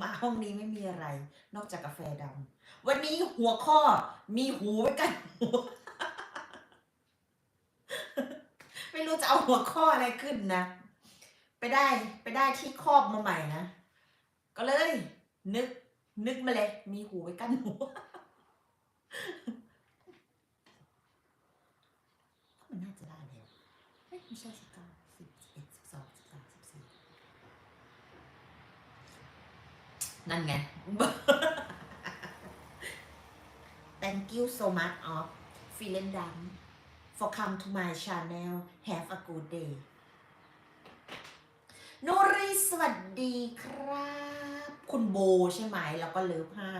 มาห้องนี้ไม่มีอะไร นอกจากกาแฟดำวันนี้หัวข้อมีหูไว้กันหูไม่รู้จะเอาหัวข้ออะไรขึ้นนะ ไปได้ไปได้ที่ครอบมาใหม่นะ ก็เลย นึก นึกมาเลย มีหูไว้กันหูมันน่าจะได้แล้วเฮ้ยไม่ใช่สิบเก้าสิบสิบเอ็ดสิบสองสิบสามสิบสี่ นั่นไง Thank you so much of feeling d u m for come to my channel have a good day นูรีสวัสดีครับ คุณโบใช่ไหม แล้วก็เลิฟห้า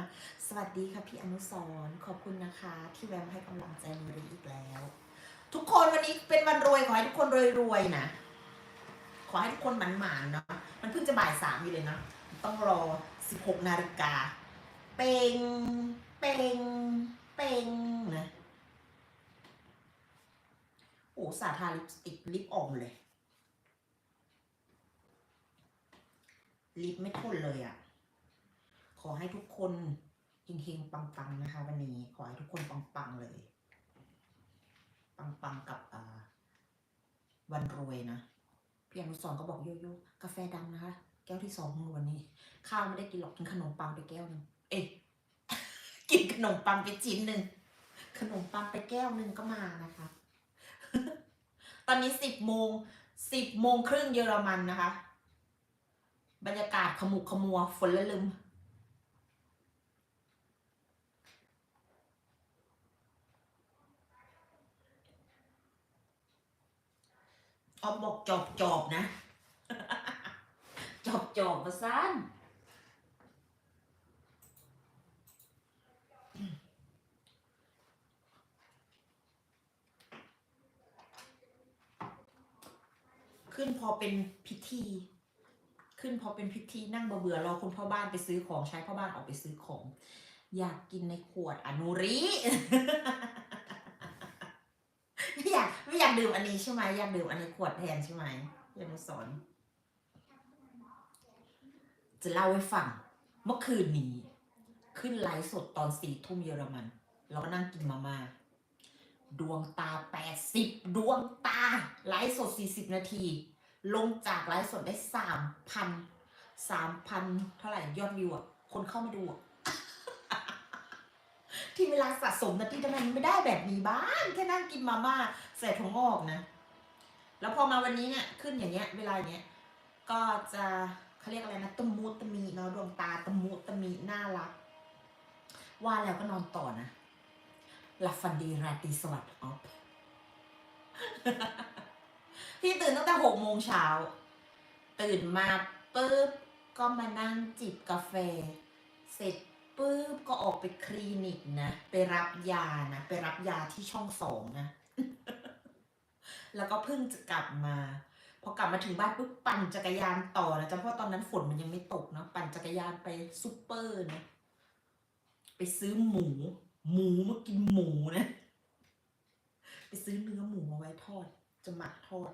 สวัสดีค่ะพี่อนุสรขอบคุณนะคะ ที่แวะมาให้กำลังใจนูรีอีกแล้ว ทุกคนวันนี้เป็นวันรวย ขอให้ทุกคนรวยๆนะ ขอให้ทุกคนหมันๆเนาะมันเพิ่งจะบ่ายสามอยู่เลยเนาะต้องรอ 16 นาฬิกา เป่ง เป่ง เป่งนะโอ้สาทาลิปสติกลิปออมเลย ลิปไม่ทนเลยอะ่ะ ขอให้ทุกคนเฮงๆปังๆนะคะ วันนี้ขอให้ทุกคนปังๆเลย ปังๆกับวันรวยนะพี่อนุสรก็บอกโยโย่กาแฟดำนะคะ แก้วที่สองของวันนี้ ข้าวไม่ได้กินหรอกกินขนมปังไปแก้วหนึ่งเอ๊ะกินขนมปังไปชิ้นหนึ่งขนมปังไปแก้วหนึ่งก็มานะคะ ตอนนี้สิบโมงสิบโมงครึ่งเยอรมันนะคะ บรรยากาศขมุกขมัวฝนละลึมออมบอกจอบจอบนะ อบจอบมาสั้นขึ้นพอเป็นพิธี ขึ้นพอเป็นพิธีนั่งเบื่อๆรอคุณพ่อบ้านไปซื้อของใช้พ่อบ้านออกไปซื้อของ อยากกินในขวดอนุริไม่อยากไม่อยากดื่มอันนี้ใช่ไหมอยากดื่มอันนี้ขวดแทนใช่ไหมพี่อนุสรณ์ จะเล่าให้ฟัง เมื่อคืนนี้ ขึ้นไลฟ์สดตอนสี่ทุ่มเยอรมัน เราก็นั่งกินมาม่าดวงตาแปดสิบดวงตา ไลฟ์สดสี่สิบนาที ลงจากไลฟ์สดได้สามพันสามพันเท่าไหร่ยอดวิวอะคนเข้ามาดูอะที่เวลาสะสมนาทีทำไมมันไม่ได้แบบนี้บ้างแค่นั่งกินมาม่าใส่ถั่วงอกนะ แล้วพอมาวันนี้เนี่ยขึ้นอย่างเงี้ย เวลาอย่างเงี้ยก็จะ เขาเรียกอะไรนะตะมูตะมีเนาะดวงตาตะมูตะมีน่ารัก ว่าแล้วก็นอนต่อนะหลับฝันดีราตรีสวัสดิ์ออฟพี่ตื่นตั้งแต่หกโมงเช้า ตื่นมาปุ๊บก็มานั่งจิบกาแฟ เสร็จปุ๊บก็ออกไปคลินิกนะ ไปรับยานะ ไปรับยาที่ช่องสองนะ แล้วก็เพิ่งจะกลับมา พอกลับมาถึงบ้านปุ๊บปั่นจักรยานต่อนะจ๊ะเพราะตอนนั้นฝนมันยังไม่ตกเนาะปั่นจักรยานไปซูเปอร์นะไปซื้อหมู หมูมากินหมูนะไปซื้อเนื้อหมูมาไว้ทอด จะหมักทอด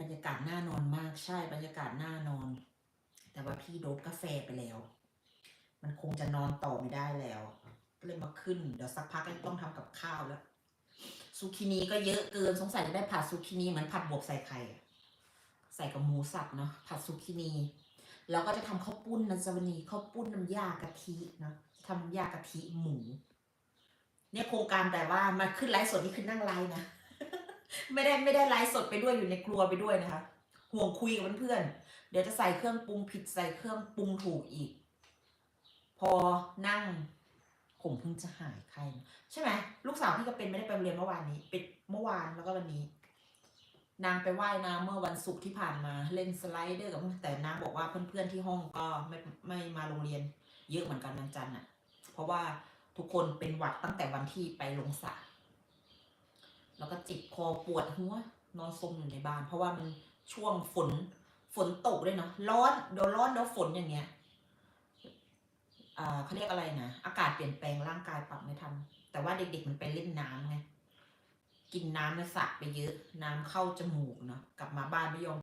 บรรยากาศน่านอนมากใช่บรรยากาศน่านอน แต่ว่าพี่โดบกาแฟไปแล้ว มันคงจะนอนต่อไม่ได้แล้ว ก็เลยมาขึ้น เดี๋ยวสักพักก็ต้องทำกับข้าวแล้ว ซูกินีก็เยอะเกินสงสัยจะได้ผัดซูกินีเหมือนผัดบวบใส่ไข่ใส่กับหมูสับเนาะผัดซูกินีแล้วก็จะทำข้าวปุ้นนะจวันนี้ข้าวปุ้นน้ำยากะทิเนาะทำน้ำยากะทิหมู เนี่ยโครงการแต่ว่ามาขึ้นไลฟ์สดนี่คือนั่งไลฟ์นะไม่ได้ไม่ได้ไลฟ์สดไปด้วยอยู่ในครัวไปด้วยนะคะ ห่วงคุยกับเพื่อนๆเดี๋ยวจะใส่เครื่องปรุงผิดใส่เครื่องปรุงถูกอีก พอนั่ง ผมเพิ่งจะหายไข้ใช่ไหมลูกสาวพี่ก็เป็นไม่ได้ไปเรียนเมื่อวานนี้เป็นเมื่อวานแล้วก็วันนี้ นางไปว่ายน้ำเมื่อวันศุกร์ที่ผ่านมาเล่นสไลเดอร์กับแต่นางบอกว่าเพื่อนๆที่ห้องก็ไม่ไม่มาโรงเรียน เยอะเหมือนกันวันจันทร์อะ เพราะว่าทุกคนเป็นหวัดตั้งแต่วันที่ไปลงสระแล้วก็จิบคอปวดหัวนอนซมอยู่ในบ้าน เพราะว่ามันช่วงฝนฝนตกด้วยเนาะร้อนเดี๋ยวร้อนเดี๋ยวฝนอย่างเงี้ย เขาเรียกอะไรนะ อากาศเปลี่ยนแปลงร่างกายปรับไม่ทัน แต่ว่าเด็กๆมันไปเล่นน้ำไง กินน้ำในสระไปเยอะ น้ำเข้าจมูกเนาะ กลับมาบ้านไม่ยอม